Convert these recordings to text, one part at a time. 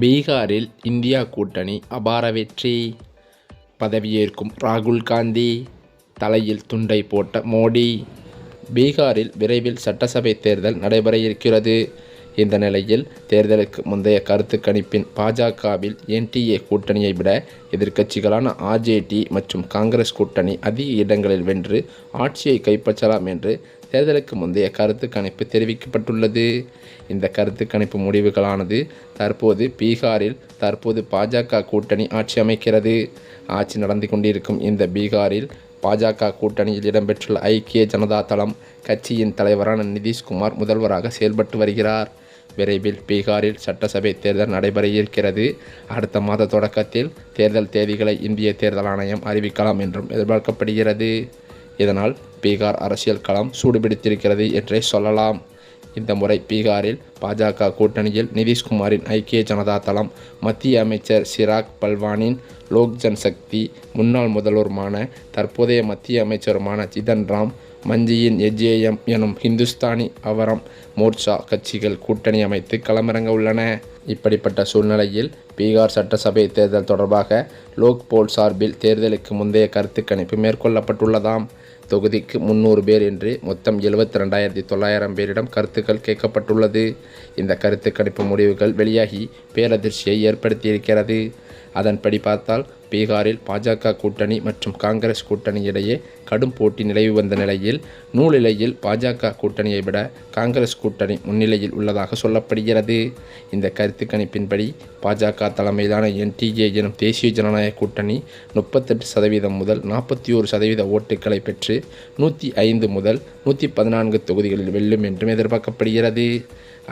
பீகாரில் இந்தியா கூட்டணி அபார வெற்றி. பதவியேற்கும் ராகுல் காந்தி தலையில் துண்டை போட்ட மோடி. பீகாரில் விரைவில் சட்டசபை தேர்தல் நடைபெற இருக்கிறது. இந்த நிலையில் தேர்தலுக்கு முந்தைய கருத்து கணிப்பின் பாஜகவில் என்டிஏ கூட்டணியை விட எதிர்க்கட்சிகளான ஆர்ஜேடி மற்றும் காங்கிரஸ் கூட்டணி அதிக இடங்களில் வென்று ஆட்சியை கைப்பற்றலாம் என்று தேர்தலுக்கு முந்தைய கருத்து கணிப்பு தெரிவிக்கப்பட்டுள்ளது. இந்த கருத்து கணிப்பு முடிவுகளானது தற்போது பீகாரில் தற்போது பாஜக கூட்டணி ஆட்சி அமைக்கிறது. ஆட்சி நடந்து கொண்டிருக்கும் இந்த பீகாரில் பாஜக கூட்டணியில் இடம்பெற்றுள்ள ஐக்கிய ஜனதா தளம் கட்சியின் தலைவரான நிதிஷ்குமார் முதல்வராக செயல்பட்டு வருகிறார். விரைவில் பீகாரில் சட்டசபை தேர்தல் நடைபெற இருக்கிறது. அடுத்த மாத தொடக்கத்தில் தேர்தல் தேதிகளை இந்திய தேர்தல் ஆணையம் அறிவிக்கலாம் என்றும் எதிர்பார்க்கப்படுகிறது. இதனால் பீகார் அரசியல் களம் சூடுபிடித்திருக்கிறது என்றே சொல்லலாம். இந்த முறை பீகாரில் பாஜக கூட்டணியில் நிதிஷ்குமாரின் ஐக்கிய ஜனதா தளம் மத்திய அமைச்சர் சிராக் பல்வானின் லோக் ஜன்சக்தி முன்னாள் முதல்வருமான தற்போதைய மத்திய அமைச்சருமான ஜிதன் ராம் மஞ்சியின் எஜேஎம் எனும் ஹிந்துஸ்தானி அவரம் மோர்ச்சா கட்சிகள் கூட்டணி அமைத்து களமிறங்க உள்ளன. இப்படிப்பட்ட சூழ்நிலையில் பீகார் சட்டசபை தேர்தல் தொடர்பாக லோக் போல் சார்பில் தேர்தலுக்கு முந்தைய கருத்து கணிப்பு மேற்கொள்ளப்பட்டுள்ளதாம். தொகுதிக்கு முந்நூறு பேர் என்று மொத்தம் எழுபத்தி ரெண்டாயிரத்தி தொள்ளாயிரம் பேரிடம் கருத்துக்கள் கேட்கப்பட்டுள்ளது. இந்த கருத்து கணிப்பு முடிவுகள் வெளியாகி பேரதிர்ச்சியை ஏற்படுத்தியிருக்கிறது. அதன்படி பார்த்தால் பீகாரில் பாஜக கூட்டணி மற்றும் காங்கிரஸ் கூட்டணி இடையே கடும் போட்டி நிலவி வந்த நிலையில் நூலிலையில் பாஜக கூட்டணியை விட காங்கிரஸ் கூட்டணி முன்னிலையில் உள்ளதாக சொல்லப்படுகிறது. இந்த கருத்து கணிப்பின்படி பாஜக தலைமையிலான என்டிஏ எனும் தேசிய ஜனநாயக கூட்டணி முப்பத்தெட்டு சதவீதம் முதல் நாற்பத்தி ஓரு சதவீத ஓட்டுகளை பெற்று நூற்றி ஐந்து முதல் நூற்றி பதினான்கு தொகுதிகளில் வெல்லும் என்றும் எதிர்பார்க்கப்படுகிறது.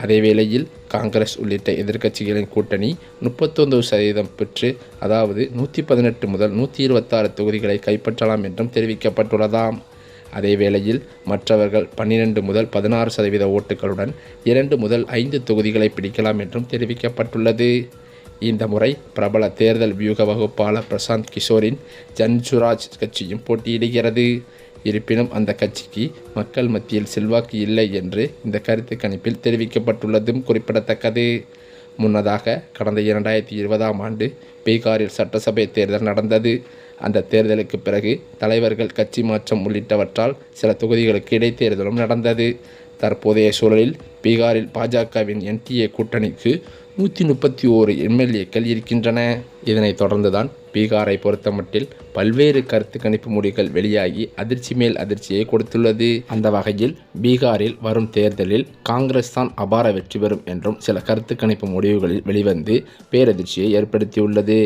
அதேவேளையில் காங்கிரஸ் உள்ளிட்ட எதிர்க்கட்சிகளின் கூட்டணி முப்பத்தொன்பது சதவீதம் பெற்று அதாவது நூற்றி பதினெட்டு முதல் நூற்றி இருபத்தாறு தொகுதிகளை கைப்பற்றலாம் என்றும் தெரிவிக்கப்பட்டுள்ளதாம். அதே வேளையில் மற்றவர்கள் பன்னிரண்டு முதல் பதினாறு சதவீத ஓட்டுகளுடன் இரண்டு முதல் ஐந்து தொகுதிகளை பிடிக்கலாம் என்றும் தெரிவிக்கப்பட்டுள்ளது. இந்த முறை பிரபல தேர்தல் வியூக வகுப்பாளர் பிரசாந்த் கிஷோரின் ஜன்சுராஜ் கட்சியும் போட்டியிடுகிறது. இருப்பினும் அந்த கட்சிக்கு மக்கள் மத்தியில் செல்வாக்கு இல்லை என்று இந்த கருத்து கணிப்பில் தெரிவிக்கப்பட்டுள்ளதும் குறிப்பிடத்தக்கது. முன்னதாக கடந்த இரண்டாயிரத்தி இருபதாம் ஆண்டு பீகாரில் சட்டசபை தேர்தல் நடந்தது. அந்த தேர்தலுக்கு பிறகு தலைவர்கள் கட்சி மாற்றம் உள்ளிட்டவற்றால் சில தொகுதிகளுக்கு இடைத்தேர்தலும் நடந்தது. தற்போதைய சூழலில் பீகாரில் பாஜகவின் என்டிஏ கூட்டணிக்கு நூற்றி முப்பத்தி ஓரு எம்எல்ஏக்கள் இருக்கின்றன. இதனைத் தொடர்ந்துதான் பீகாரை பொறுத்தமட்டில் பல்வேறு கருத்து கணிப்பு முடிவுகள் வெளியாகி அதிர்ச்சி மேல் அதிர்ச்சியை கொடுத்துள்ளது. அந்த வகையில் பீகாரில் வரும் தேர்தலில் காங்கிரஸ் தான் அபார வெற்றி பெறும் என்றும் சில கருத்து கணிப்பு முடிவுகளில் வெளிவந்து பேரதிர்ச்சியை ஏற்படுத்தியுள்ளது.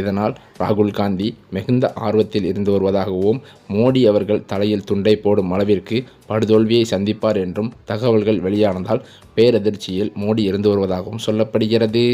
இதனால் ராகுல் காந்தி மிகுந்த ஆர்வத்தில் இருந்து வருவதாகவும் மோடி அவர்கள் தலையில் துண்டை போடும் அளவிற்கு படுதோல்வியை சந்திப்பார் என்றும் தகவல்கள் வெளியானதால் பேரதிர்ச்சியில் மோடி இருந்து வருவதாகவும் சொல்லப்படுகிறது.